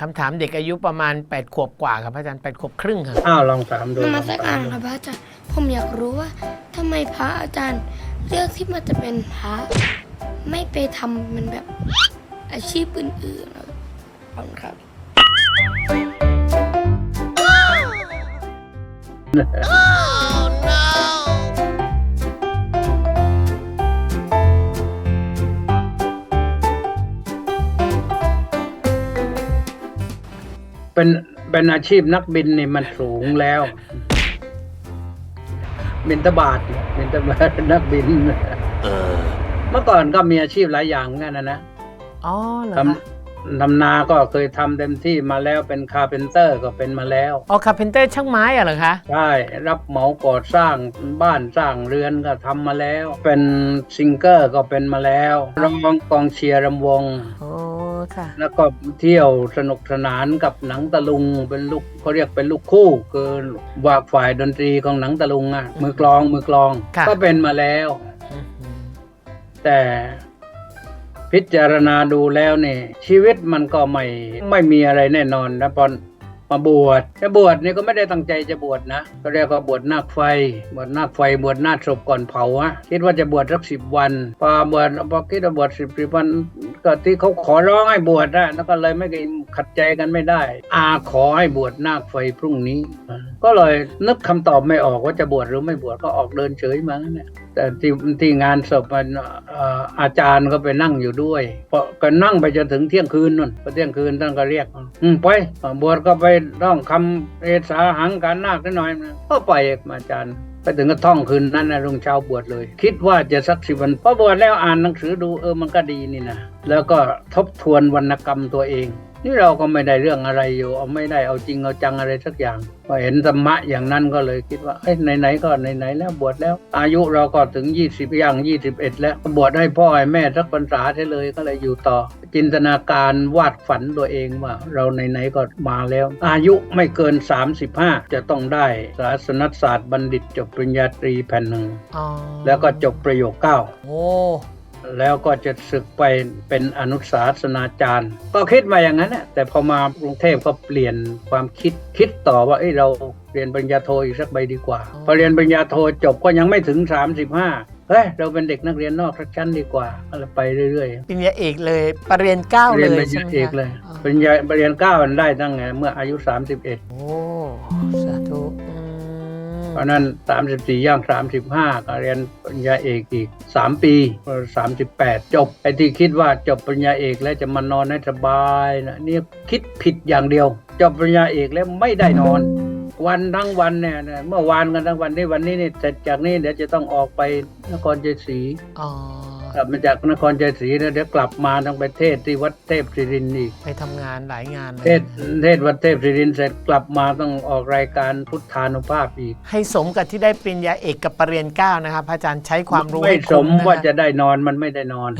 คำถามเด็กอายุประมาณ 8 ขวบกว่าครับพระอาจารย์8ขวบครึ่งครับอ้าวลองถามดูนลมัองสถาการมดูครับพระอาจารย์ผมอยากรู้ว่าทำไมพระอาจารย์เลือกที่มันจะเป็นพระไม่ไปทำมันแบบอาชีพอื่นๆครับขอบคุณครับ เป็นเป็นอาชีพนักบินนี่มันสูงแล้วบินตบาทบินตบาทนักบินเมื่อก่อนก็มีอาชีพหลายอย่างเหมือนกันนะนะอ๋อเหรอทคะำทำนาก็เคยทำเต็มที่มาแล้วเป็นคาเพนเตอร์ก็เป็นมาแล้ว อ๋อคาเพนเตอร์ช่างไม้อะเหรอคะใช่รับเหมาก่อสร้างบ้านสร้างเรือนก็ทำมาแล้ว เป็นซิงเกอร์ก็เป็นมาแล้วร้องกองเชียร์รำวงโอ้ ค่ะ แล้วก็เที่ยวสนุกสนานกับหนังตะลุงเป็นลูกเขาเรียกเป็นลูกคู่คือว่าฝ่ายดนตรีของหนังตะลุงอะมือกลองมือกลองค่ะ ก็เป็นมาแล้วอืมแต่พิจารณาดูแล้วเนี่ยชีวิตมันก็ไม่ไม่มีอะไรแน่นอนนะพอมาบวชจะบวชนี่ก็ไม่ได้ตั้งใจจะบวชนะก็เรียกว่าบวชนาคไฟ บวชนาคไฟบวชนาคศพก่อนเผาอะคิดว่าจะบวชสักสิบวันพอบวชพอคิดว่าบวชสิบสิบวัน ก็ที่เขาขอร้องให้บวชนะแล้วก็เลยไม่ได้ขัดใจกันไม่ได้ อาขอให้บวชนาคไฟพรุ่งนี้ ก็เลยนึกคำตอบไม่ออกว่าจะบวชหรือไม่บวชก็ออกเดินเฉยมางั้นแหละแต่ที่ที่งานศพมันเอ่อาจารย์ก็ไปนั่งอยู่ด้วยพอก็นั่งไปจนถึงเที่ยงคืนนู่นพอเที่ยงคืนท่านก็เรียกอืมไปบวชก็ไปท่องคำเอสาหังการนาคนิดหน่อยก็ไปอาจารย์ ถึงก็ท่องคืนนั้นนะลุงเช้าบวชเลย คิดว่าจะสักสิบวันพอบวชแล้วอ่านหนังสือดูเออมันก็ดีนี่นะแล้วก็ทบทวนวรรณกรรมตัวเอง นี่เราก็ไม่ได้เรื่องอะไรอยู่ เอาไม่ได้เอาจริงเอาจังอะไรสักอย่างพอเห็นธรรมะอย่างนั้นก็เลยคิดว่าเอ้ยไหนๆก็ไหนๆแล้วบวชแล้ว อายุเราก็ถึง 20ย่าง21 แล้วก็บวชให้พ่อให้แม่สักพรรษาได้เลยก็เลยอยู่ต่อ จินตนาการวาดฝันตัวเองว่า เราไหนๆก็มาแล้ว อายุไม่เกิน 35 จะต้องได้ศาสนศาสตร์บัณฑิตจบปริญญาตรีแผ่นหนึ่งอ๋อแล้วก็จบประโยคเก้าโอ้ แล้วก็จะศึกไปเป็นอนุศาสนาจารย์ ก็คิดมาอย่างนั้นแหละแต่พอมากรุงเทพก็เปลี่ยนความคิดคิดต่อว่าเอ้ยเราเรียนปริญญาโทอีกสักใบดีกว่า พอเรียนปริญญาโทจบก็ยังไม่ถึง 35เฮ้ยเราเป็นเด็กนักเรียนนอกสักชั้นดีกว่าก็เลยไปเรื่อยปริญญาเอกเลยปรริญญาเก้าๆเลเรียนยปริญใช่ญาไหมเอกคะเลยอ๋อปริญญาปริญญาเก้ามันได้ตั้งไงเมื่ออายุ 31 โอ้สาธุอืมเพ ราะนั้น 34 ย่าง 35 ก็เรียนปริญญาเอกอีก 3 ปี 38 จบ ไอ้ที่คิดว่าจบปริญญาเอกแล้วจะมานอนให้สบายนะนี่คิดผิดอย่างเดียว จบปริญญาเอกแล้วไม่ได้นอน วันทั้งวันเนี่ยเมื่อวานกันทั้งวันนี้วันนี้เนี่ยเสร็จจากนี้เดี๋ยวจะต้องออกไปนครชัยศรีอ๋อ กลับมาจากนครชัยศรีแล้วเดี๋ยวกลับมาต้องไปเทศที่วัดเทพศิรินทร์อีกไปทำงานหลายงานเลยเทศเทศวัดเทพศิรินทร์เสร็จกลับมาต้องออกรายการพุทธานุภาพอีก ให้สมกับที่ได้ปริญญาเอกกับปรริญญาเก้านะครับพระอาจารย์ใช้ความรู้ไม่ให้สคุ้มนว่านะจะได้นอนมันไม่ได้นอน